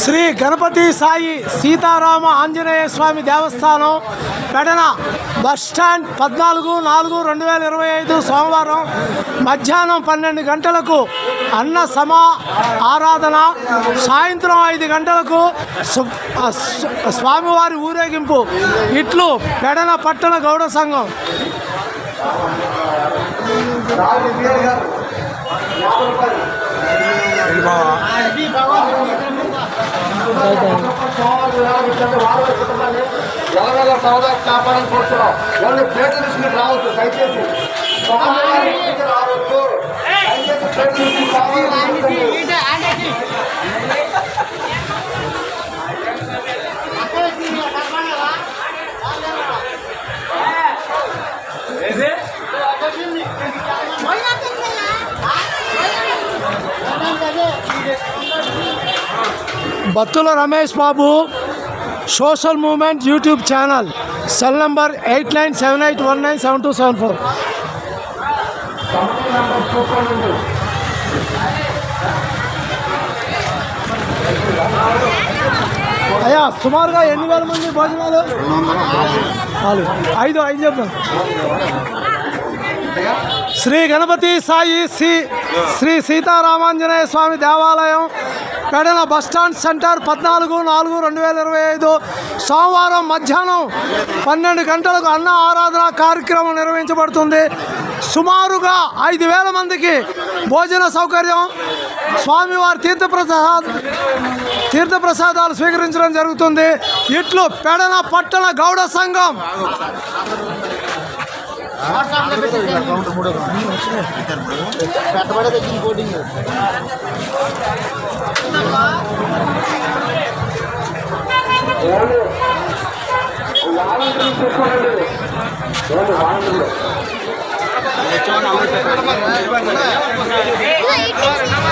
శ్రీ గణపతి సాయి సీతారామ ఆంజనేయ స్వామి దేవస్థానం Pedana bus stand పద్నాలుగు నాలుగు రెండు వేల ఇరవై ఐదు సోమవారం మధ్యాహ్నం పన్నెండు గంటలకు అన్న సమా ఆరాధన సాయంత్రం ఐదు గంటలకు స్వామివారి ఊరేగింపు. ఇట్లు పెడన పట్టణ గౌడ సంఘం. ఎవరైనా సరదా కాపాడని కోరుతున్నాం ఎవరు ప్లేట్లు తీసుకుని రావచ్చు దయచేసి రావచ్చు దయచేసి ప్లేట్లు తీసుకుని స్వామివారి Battula Ramesh Babu social movement YouTube channel cell number eight nine seven eight one nine seven two seven four. అయ్యా సుమారుగా ఎన్ని వేల మంది భోజనాలు? ఐదు ఐదు చెప్తాను. శ్రీ గణపతి సాయి శ్రీ శ్రీ సీతారామాంజనేయ స్వామి దేవాలయం పెడన బస్ స్టాండ్ సెంటర్ పద్నాలుగు నాలుగు రెండు వేల ఇరవై ఐదు. సోమవారం మధ్యాహ్నం పన్నెండు గంటలకు అన్న ఆరాధన కార్యక్రమం నిర్వహించబడుతుంది. సుమారుగా ఐదు వేల మందికి భోజన సౌకర్యం స్వామివారి తీర్థప్రసాద్ తీర్థప్రసాదాలు స్వీకరించడం జరుగుతుంది. ఇట్లు పెడన పట్టణ గౌడ సంఘం పెట్టబడే తగ్గింది కోటింగ్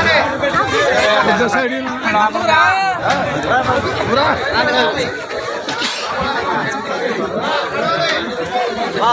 వాలంటీర్లు సైడ్ ఆ.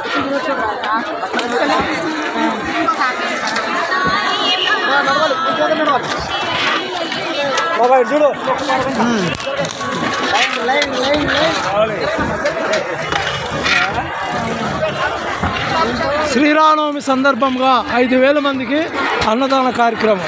చూడు శ్రీరామనవమి సందర్భంగా ఐదు వేల మందికి అన్నదాన కార్యక్రమం.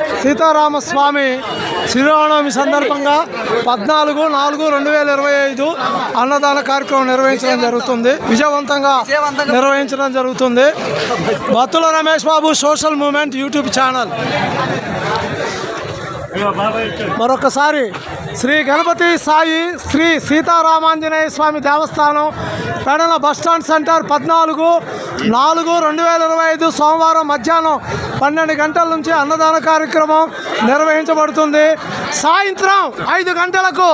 సీతారామస్వామి శ్రీరామనవమి సందర్భంగా పద్నాలుగు నాలుగు రెండు వేల ఇరవై ఐదు అన్నదాన కార్యక్రమం నిర్వహించడం జరుగుతుంది. విజయవంతంగా నిర్వహించడం జరుగుతుంది. Battula Ramesh Babu social movement YouTube channel. మరొకసారి శ్రీ గణపతి సాయి శ్రీ సీతారామాంజనేయ స్వామి దేవస్థానం పెడన బస్టాండ్ సెంటర్ పద్నాలుగు నాలుగు రెండు వేల ఇరవై ఐదు సోమవారం మధ్యాహ్నం పన్నెండు గంటల నుంచి అన్నదాన కార్యక్రమం నిర్వహించబడుతుంది. సాయంత్రం ఐదు గంటలకు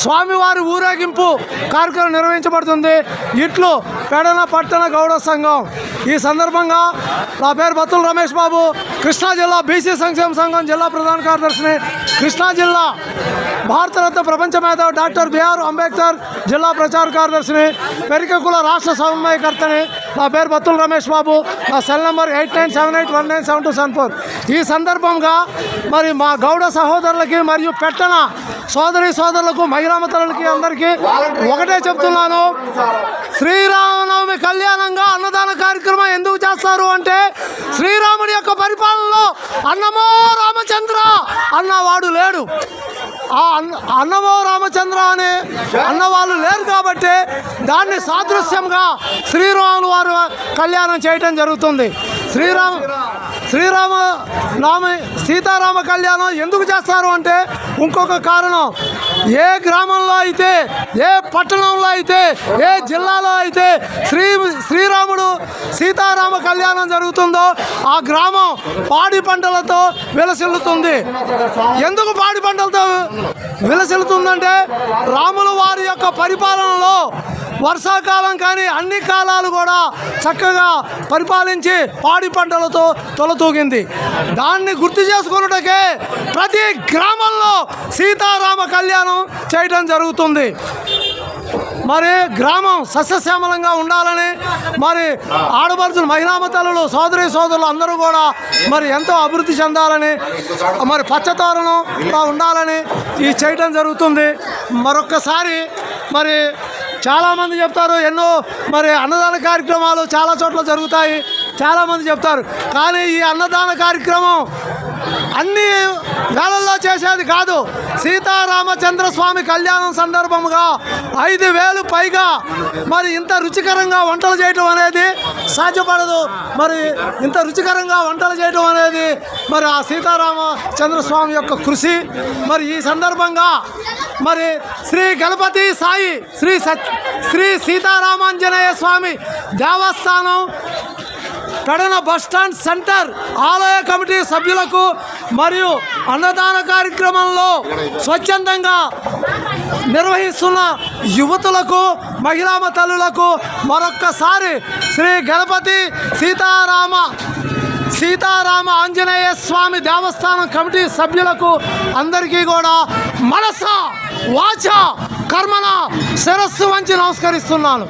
స్వామివారి ఊరేగింపు కార్యక్రమం నిర్వహించబడుతుంది. ఇట్లు పెడన పట్టణ గౌడ సంఘం. ఈ సందర్భంగా నా పేరు బత్తుల రమేష్ బాబు. కృష్ణా జిల్లా బీసీ సంక్షేమ సంఘం జిల్లా ప్రధాన కార్యదర్శిని. కృష్ణా జిల్లా భారతరత్న ప్రపంచ మేధావి డాక్టర్ బిఆర్ అంబేద్కర్ జిల్లా ప్రచార కార్యదర్శిని పెరికకుల రాష్ట్ర సమన్వయకర్తని నా పేరు బత్తుల రమేష్ బాబు నా cell number eight nine seven eight one nine seven two seven four. ఈ సందర్భంగా మరి మా గౌడ సహోదరులకి మరియు పెట్టన సోదరి సోదరులకు మహిళామతులకి అందరికీ ఒకటే చెప్తున్నాను. శ్రీరామనవమి కళ్యాణంగా అన్నదాన కార్యక్రమం ఎందుకు చేస్తారు అంటే శ్రీరామ పరిపాలనలో అన్నమో రామచంద్ర అన్నవాడు లేడు. ఆ అన్న అన్నమో రామచంద్ర అనే అన్నవాళ్ళు లేరు కాబట్టి దాన్ని సాదృశ్యంగా శ్రీరాములు వారు కళ్యాణం చేయటం జరుగుతుంది. శ్రీరామ శ్రీరామ నామ సీతారామ కళ్యాణం ఎందుకు చేస్తారు అంటే ఇంకొక కారణం. ఏ గ్రామంలో అయితే ఏ పట్టణంలో అయితే ఏ జిల్లాలో అయితే శ్రీ శ్రీ సీతారామ కళ్యాణం జరుగుతుందో ఆ గ్రామం పాడి పంటలతో విలసిల్లుతుంది. ఎందుకు పాడి పంటలతో విలసిల్లుతుందంటే రాముల వారి యొక్క పరిపాలనలో వర్షాకాలం కానీ అన్ని కాలాలు కూడా చక్కగా పరిపాలించి పాడి పంటలతో తొలతూగింది. దాన్ని గుర్తు చేసుకున్నటకే ప్రతి గ్రామంలో సీతారామ కళ్యాణం చేయడం జరుగుతుంది. మరి గ్రామం సస్యశ్యామలంగా ఉండాలని మరి ఆడపడుచులు మహిళామతలు సోదరి సోదరులు అందరూ కూడా మరి ఎంతో అభివృద్ధి చెందాలని మరి పచ్చతోరణంగా ఉండాలని ఈ చేయడం జరుగుతుంది. మరొక్కసారి మరి చాలామంది చెప్తారు ఎన్నో మరి అన్నదాన కార్యక్రమాలు చాలా చోట్ల జరుగుతాయి చాలామంది చెప్తారు. కానీ ఈ అన్నదాన కార్యక్రమం అన్ని వేళల్లో చేసేది కాదు. సీతారామచంద్ర స్వామి కళ్యాణం సందర్భంగా ఐదు వేలు పైగా మరి ఇంత రుచికరంగా వంటలు చేయటం అనేది సాధ్యపడదు. మరి ఇంత రుచికరంగా వంటలు చేయటం అనేది మరి ఆ సీతారామచంద్ర స్వామి యొక్క కృషి. మరి ఈ సందర్భంగా మరి శ్రీ గణపతి సాయి శ్రీ సత్ శ్రీ సీతారామాంజనేయ స్వామి దేవస్థానం కడన బస్టాండ్ సెంటర్ ఆలయ కమిటీ సభ్యులకు మరియు అన్నదాన కార్యక్రమంలో స్వచ్ఛందంగా నిర్వహిస్తున్న యువతులకు మహిళా తల్లులకు మరొక్కసారి శ్రీ గణపతి సీతారామ సీతారామ ఆంజనేయ స్వామి దేవస్థానం కమిటీ సభ్యులకు అందరికీ కూడా మనస వాచ కర్మన శిరస్సు వంచి నమస్కరిస్తున్నాను.